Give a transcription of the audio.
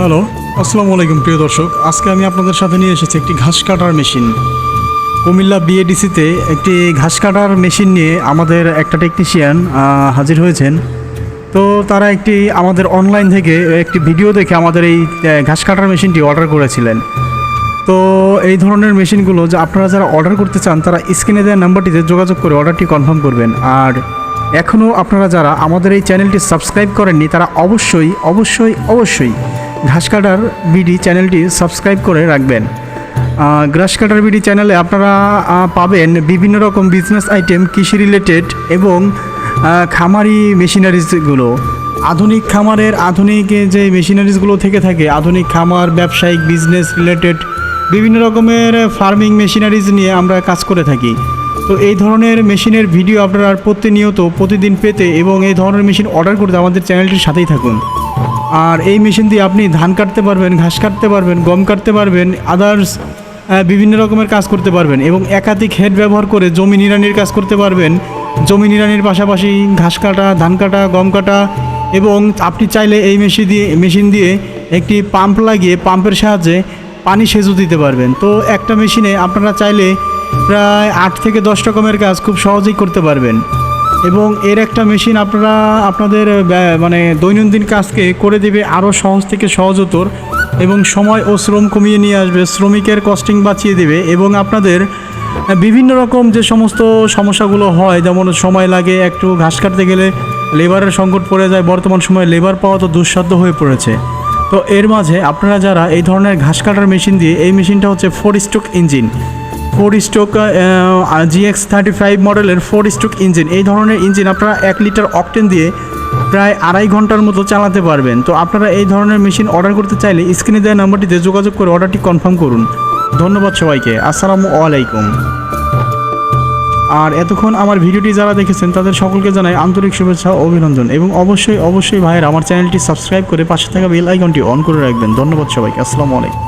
Hello, আসসালামু আলাইকুম প্রিয় দর্শক। আজকে আমি আপনাদের সাথে নিয়ে এসেছি একটি ঘাস কাটার মেশিন। কুমিল্লা বিএডিসিতে একটি ঘাস কাটার মেশিন নিয়ে আমাদের একটা টেকনিশিয়ান হাজির হয়েছেন। তো তারা একটি আমাদের অনলাইন থেকে একটি ভিডিও দেখে আমাদের এই ঘাস কাটার মেশিনটি অর্ডার করেছিলেন। তো এই ধরনের মেশিনগুলো যে আপনারা যারা অর্ডার করতে চান, তারা স্ক্রিনে দেওয়া নাম্বারটিতে যোগাযোগ করে অর্ডারটি কনফার্ম করবেন। আর এখনও আপনারা যারা আমাদের এই চ্যানেলটি সাবস্ক্রাইব করেননি, তারা অবশ্যই অবশ্যই অবশ্যই ঘাস কাটার বিডি চ্যানেলটি সাবস্ক্রাইব করে রাখবেন। আহ, ঘাস কাটার বিডি চ্যানেলে আপনারা পাবেন বিভিন্ন রকম বিজনেস আইটেম কৃষি রিলেটেড এবং খামারি মেশিনারিজগুলো আধুনিক খামারের আধুনিক যে মেশিনারিজগুলো থেকে থাকে আধুনিক খামার ব্যবসায়িক বিজনেস রিলেটেড বিভিন্ন রকমের ফার্মিং মেশিনারিজ নিয়ে আমরা কাজ করে থাকি। তো এই ধরনের মেশিনের ভিডিও আপনারা প্রতিনিয়ত প্রতিদিন পেতে এবং এই ধরনের মেশিন অর্ডার করতে আমাদের চ্যানেলটির সাথেই থাকুন। আর এই মেশিন দিয়ে আপনি ধান কাটতে পারবেন, ঘাস কাটতে পারবেন, গম কাটতে পারবেন আদার্স বিভিন্ন রকমের কাজ করতে পারবেন এবং একাধিক হেড ব্যবহার করে জমি নিড়ানির কাজ করতে পারবেন। জমি নিড়ানির পাশাপাশি ঘাস কাটা, ধান কাটা, গম কাটা এবং আপনি চাইলে এই মেশিন দিয়ে মেশিন দিয়ে একটি পাম্প লাগিয়ে পাম্পের সাহায্যে পানি সেচও দিতে পারবেন। তো একটা মেশিনে আপনারা চাইলে প্রায় আট থেকে দশ রকমের কাজ খুব সহজেই করতে পারবেন। এবং এর একটা মেশিন আপনারা, আপনাদের মানে দৈনন্দিন কাজকে করে দেবে আরও সহজ থেকে সহজতর এবং সময় ও শ্রম কমিয়ে নিয়ে আসবে, শ্রমিকের কস্টিং বাঁচিয়ে দেবে এবং আপনাদের বিভিন্ন রকম যে সমস্ত সমস্যাগুলো হয়, যেমন সময় লাগে, একটু ঘাস কাটতে গেলে লেবারের সংকট পড়ে যায়, বর্তমান সময়ে লেবার পাওয়া তো দুঃসাধ্য হয়ে পড়েছে। তো এর মাঝে আপনারা যারা এই ধরনের ঘাস কাটার মেশিন দিয়ে, এই মেশিনটা হচ্ছে four stroke engine four stroke GX thirty five মডেলের ফোর স্ট্রোক ইঞ্জিন এই ধরনের ইঞ্জিন আপনারা এক লিটার অকটেন দিয়ে প্রায় আড়াই ঘণ্টার মতো চালাতে পারবেন। তো আপনারা এই ধরনের মেশিন অর্ডার করতে চাইলে স্ক্রিনে দেওয়া নাম্বারটিতে যোগাযোগ করে অর্ডারটি কনফার্ম করুন। ধন্যবাদ সবাইকে। আসসালামু আলাইকুম। আর এতক্ষণ আমার ভিডিওটি যারা দেখেছেন, তাদের সকলকে জানাই আন্তরিক শুভেচ্ছা ও অভিনন্দন। এবং অবশ্যই অবশ্যই ভাইয়ের আমার চ্যানেলটি সাবস্ক্রাইব করে পাশে থাকা বেল আইকনটি অন করে রাখবেন। ধন্যবাদ সবাইকে। আসসালামু আলাইকুম।